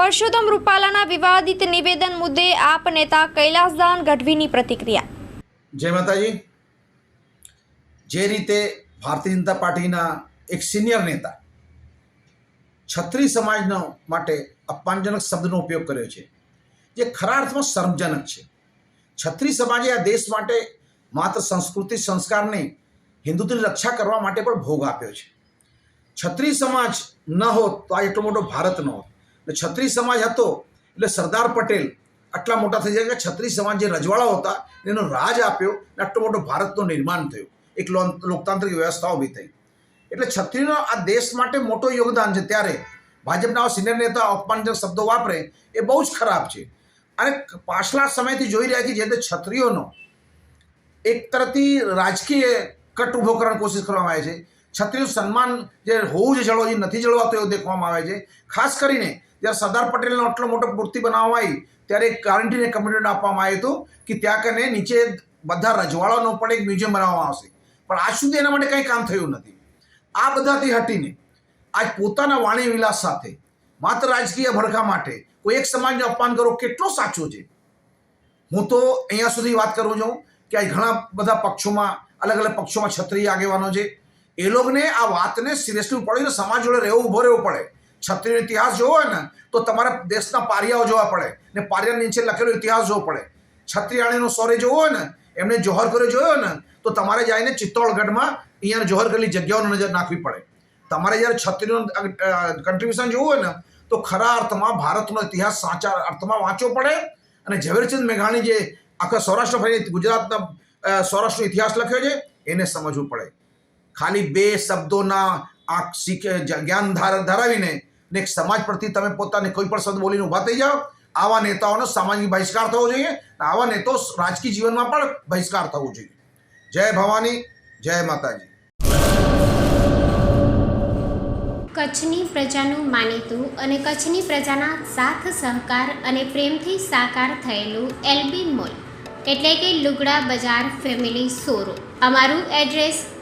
પરસોત્તમ રૂપાલાના વિવાદિત નિવેદન મુદ્દે આપ નેતા કૈલાસદાન ગઢવીની પ્રતિક્રિયા. જય માતાજી. જે રીતે ભારતીય જનતા પાર્ટીના એક સિનિયર નેતા છત્રી સમાજનો માટે અપમાનજનક શબ્દનો ઉપયોગ કર્યો છે, જે ખરા અર્થમાં શરમજનક છે. છત્રી સમાજે આ દેશ માટે માત્ર સંસ્કૃતિ સંસ્કારની હિન્દુત્વની રક્ષા કરવા માટે પણ ભોગ આપ્યો છે. છત્રી સમાજ ન હોત તો આ એટલો મોટો ભારત ન હોત. છત્રી સમાજ હતો, એટલે સરદાર પટેલ આટલા મોટા થઈ જાય કે છત્રી સમાજ જે રજવાડાઓ હતા, એનો રાજ આપ્યો અને આટલો મોટો ભારતનું નિર્માણ થયું. એક લોકતાંત્રિક વ્યવસ્થા ઊભી થઈ. એટલે છત્રીનો આ દેશ માટે મોટો યોગદાન છે. ત્યારે ભાજપના સિનિયર નેતા અપમાનજનક શબ્દો વાપરે, એ બહુ જ ખરાબ છે. અને પાછલા સમયથી જોઈ રહ્યા છીએ જે રીતે છત્રીઓનો એક તરફથી રાજકીય કટ ઊભો કરવાની કોશિશ કરવામાં આવે છે. છત્રીનું સન્માન જે હોવું જે જળવાય નથી જળવાતો એવું દેખવામાં આવે છે. ખાસ કરીને જ્યારે સરદાર પટેલનો આટલો મોટો મૂર્તિ બનાવવામાં આવી ત્યારે એક ગારંટીને કમિટમેન્ટ આપવામાં આવ્યું હતું કે ત્યાં કને નીચે બધા રજવાડાનો પણ એક મ્યુઝિયમ બનાવવામાં આવશે. પણ આજ સુધી એના માટે કંઈ કામ થયું નથી. આ બધાથી હટીને આજ પોતાના વાણી વિલાસ સાથે, માત્ર રાજકીય ભડકા માટે, કોઈ એક સમાજને અપમાન કરો કેટલો સાચો છે? હું તો અહીંયા સુધી વાત કરું છું કે આ ઘણા બધા પક્ષોમાં અલગ અલગ પક્ષોમાં ક્ષત્રિય આગેવાનો છે. એ લોકોને આ વાતને સિરિયસલી ઉપાડીને સમાજ જોડે રહેવું ઊભો રહેવું પડે. છત્રીનો ઇતિહાસ જોવો હોય ને, તો તમારે દેશના પારિયાઓ જોવા પડે. ને પારિયા નીચે લખેલો ઇતિહાસ જોવો પડે. ક્ષત્રિયાણીનો સોરે જોવો હોય ને, એમને જોહર કર્યો જોયો ને, તો તમારે જઈને ચિત્તોડગઢમાં અહીંયા જોહર કરેલી જગ્યાઓની નજર નાખવી પડે. તમારે જ્યારે ક્ષત્રિયનું કન્ટ્રીબ્યુશન જોવું હોય ને, તો ખરા અર્થમાં ભારતનો ઇતિહાસ સાચા અર્થમાં વાંચવો પડે. અને ઝવેરચંદ મેઘાણી જે આખા સૌરાષ્ટ્ર ગુજરાતના સૌરાષ્ટ્રનો ઇતિહાસ લખ્યો છે, એને સમજવું પડે. ખાલી બે શબ્દોના આ શીખ જ્ઞાન ધાર, ધરાવીને ને સમાજ પ્રત્યે તમે પોતાને કોઈ પણ શબ્દ બોલીને ઊભા થઈ જાઓ, આવા નેતાઓનો સામાજિક બહિષ્કાર થવો જોઈએ આવા નેતાઓ રાજકીય જીવનમાં પણ બહિષ્કાર થવો જોઈએ. જય ભવાની, જય માતાજી. કચ્છની પ્રજાનું માનીતું અને કચ્છની પ્રજાના સાથ, સહકાર અને પ્રેમથી સાકાર થયેલું એલબી મોલ, એટલે કે લુગડા બજાર ફેમિલી શોરૂમ. અમારું address